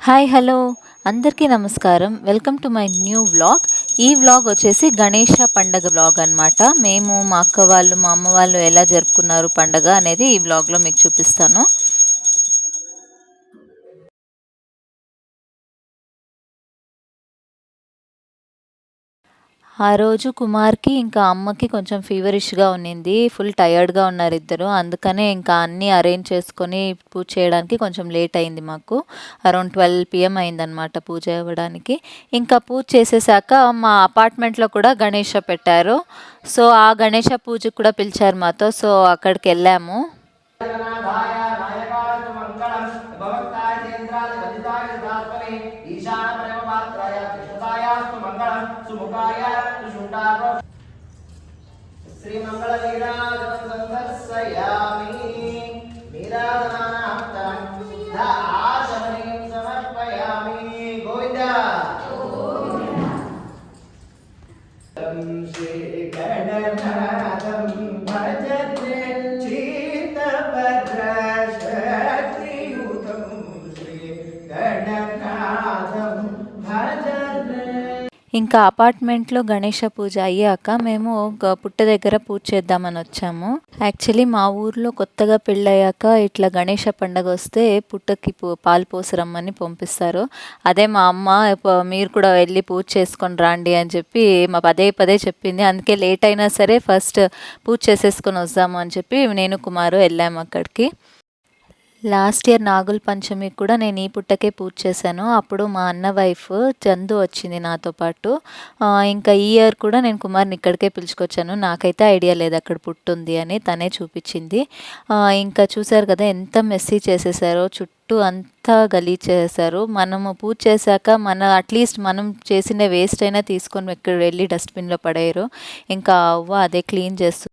Hi hello. అందరికీ నమస్కారం. Welcome to my new vlog. ఈ వ్లాగ్ వచ్చేసి గణేష పండగ వ్లాగ్ అన్నమాట. మేము మా అక్క వాళ్ళు మా అమ్మ వాళ్ళు ఎలా జరుపుకున్నారు పండగ అనేది ఈ వ్లాగ్లో మీకు చూపిస్తాను. ఆ రోజు కుమార్కి ఇంకా అమ్మకి కొంచెం ఫీవరిష్గా ఉన్నింది. ఫుల్ టయర్డ్గా ఉన్నారు ఇద్దరు. అందుకనే ఇంకా అన్నీ అరేంజ్ చేసుకొని పూజ చేయడానికి కొంచెం లేట్ అయింది మాకు. అరౌండ్ ట్వెల్వ్ పిఎం అయిందనమాట పూజ అవ్వడానికి. ఇంకా పూజ చేసేసాక మా అపార్ట్మెంట్లో కూడా గణేష పెట్టారు. సో ఆ గణేష పూజకు కూడా పిలిచారు మాతో. సో అక్కడికి వెళ్ళాము. लोकाय शुण्डारो ఇంకా అపార్ట్మెంట్లో గణేష పూజ అయ్యాక మేము పుట్ట దగ్గర పూజ చేద్దామని వచ్చాము. యాక్చువల్లీ మా ఊర్లో కొత్తగా పెళ్ళయ్యాక ఇట్లా గణేష పండగ వస్తే పుట్టకి పో- పాలు పోసరమ్మని పంపిస్తారు. అదే మా అమ్మ మీరు కూడా వెళ్ళి పూజ చేసుకొని రండి అని చెప్పి మా పదే పదే చెప్పింది. అందుకే లేట్ అయినా సరే ఫస్ట్ పూజ చేసేసుకొని వద్దాము అని చెప్పి నేను కుమారు వెళ్ళాము అక్కడికి. లాస్ట్ ఇయర్ నాగుల పంచమికి కూడా నేను ఈ పుట్టకే పూజ చేశాను. అప్పుడు మా అన్న వైఫ్ చందు వచ్చింది నాతో పాటు. ఇంకా ఈ ఇయర్ కూడా నేను కుమార్ని ఇక్కడికే పిలుచుకొచ్చాను. నాకైతే ఐడియా లేదు అక్కడ పుట్టుంది అని తనే చూపించింది. ఇంకా చూశారు కదా ఎంత మెస్సీ చేసేసారో చుట్టూ అంతా గలీజ్ చేసేసారు. మనము పూజ చేశాక మన అట్లీస్ట్ మనం చేసిన వేస్ట్ అయినా తీసుకొని ఇక్కడ వెళ్ళి డస్ట్బిన్లో పడేయరు. ఇంకా అవ్వ అదే క్లీన్ చేస్తూ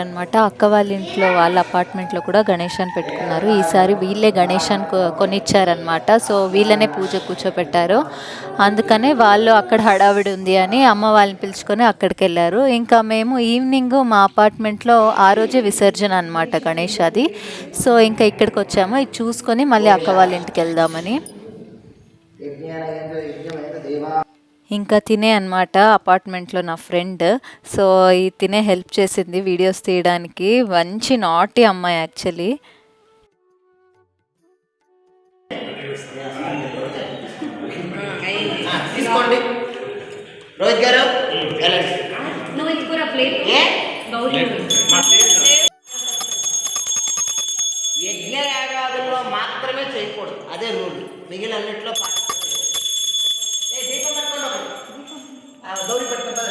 అనమాట అక్క వాళ్ళ ఇంట్లో వాళ్ళ అపార్ట్మెంట్లో కూడా గణేశాన్ని పెట్టుకున్నారు. ఈసారి వీళ్ళే గణేశాన్ని కొ- కొనిచ్చారనమాట సో వీళ్ళనే పూజ కూర్చోపెట్టారు. అందుకనే వాళ్ళు అక్కడ హడావిడి ఉంది అని అమ్మ వాళ్ళని పిలుచుకొని అక్కడికి వెళ్ళారు ఇంకా మేము ఈవినింగ్ మా అపార్ట్మెంట్లో ఆ రోజే విసర్జన అనమాట గణేష్ అది సో ఇంకా ఇక్కడికి వచ్చాము ఇది చూసుకొని మళ్ళీ అక్క వాళ్ళ ఇంటికి వెళ్దామని. ఇంకా తినే అనమాట అపార్ట్మెంట్లో నా ఫ్రెండ్. సో ఈ తినే హెల్ప్ చేసింది వీడియోస్ తీయడానికి. మంచి నాటి అమ్మాయి యాక్చువల్లీ. తీసుకోండి. రోహిత్ గారు. నువ్వు ఇంకూర ప్లేట్ యజ్ఞ యాగాదుల్లో మాత్రమే చేయకూడదు. అదే రూల్. మిగిలిన ఆ, గౌరీ పట్టుకోండి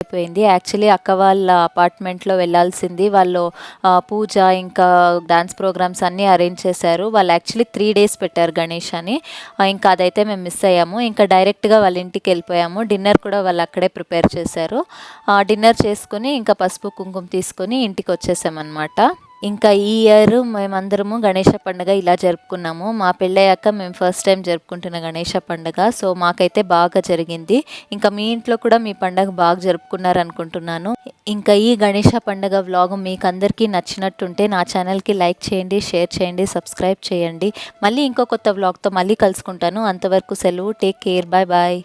అయిపోయింది. యాక్చువల్లీ అక్క వాళ్ళ అపార్ట్మెంట్లో వెళ్ళాల్సింది. వాళ్ళు పూజ ఇంకా డాన్స్ ప్రోగ్రామ్స్ అన్నీ అరేంజ్ చేశారు. వాళ్ళు యాక్చువల్లీ త్రీ డేస్ పెట్టారు గణేష్ అని. ఇంకా అదైతే మేము మిస్ అయ్యాము. ఇంకా డైరెక్ట్గా వాళ్ళ ఇంటికి వెళ్ళిపోయాము. డిన్నర్ కూడా వాళ్ళు అక్కడే ప్రిపేర్ చేశారు. డిన్నర్ చేసుకుని ఇంకా పసుపు కుంకుమ తీసుకొని ఇంటికి వచ్చేసామన్నమాట. ఇంకా ఈ ఇయర్ మేమందరము గణేష పండుగ ఇలా జరుపుకున్నాము. మా పెళ్ళయ్యాక మేము ఫస్ట్ టైం జరుపుకుంటున్న గణేష పండుగ. సో మాకైతే బాగా జరిగింది. ఇంకా మీ ఇంట్లో కూడా మీ పండుగ బాగా జరుపుకున్నారు అనుకుంటున్నాను ఇంకా ఈ గణేష పండుగ వ్లాగ్ మీకు అందరికీ నచ్చినట్టుంటే నా ఛానల్కి లైక్ చేయండి షేర్ చేయండి సబ్స్క్రైబ్ చేయండి. మళ్ళీ ఇంకో కొత్త వ్లాగ్తో మళ్ళీ కలుసుకుంటాను. అంతవరకు సెలవు టేక్ కేర్ బాయ్ బాయ్